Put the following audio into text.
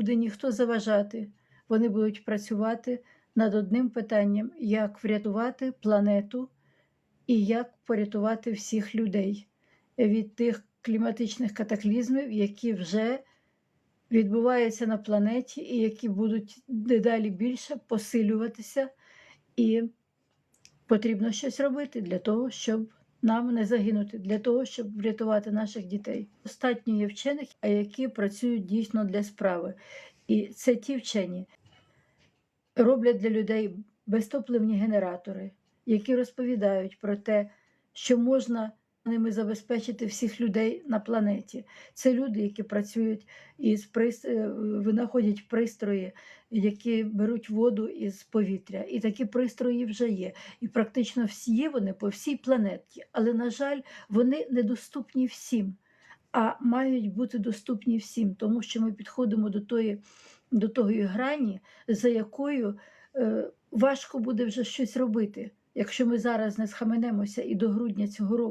буде ніхто заважати. Вони будуть працювати над одним питанням: як врятувати планету і як порятувати всіх людей від тих кліматичних катаклізмів, які вже відбуваються на планеті, і які будуть дедалі більше посилюватися, і потрібно щось робити для того, щоб нам не загинути, для того, щоб врятувати наших дітей. Достатньо є вчених, а які працюють дійсно для справи. І це ті вчені роблять для людей безтопливні генератори, які розповідають про те, що можна ними забезпечити всіх людей на планеті. Це люди, які працюють із прис... е, винаходять пристрої, які беруть воду із повітря. І такі пристрої вже є. І практично всі є вони по всій планеті. Але, на жаль, вони недоступні всім, а мають бути доступні всім, тому що ми підходимо до тої, до тої грані, за якою е, важко буде вже щось робити, якщо ми зараз не схаменемося і до грудня цього року.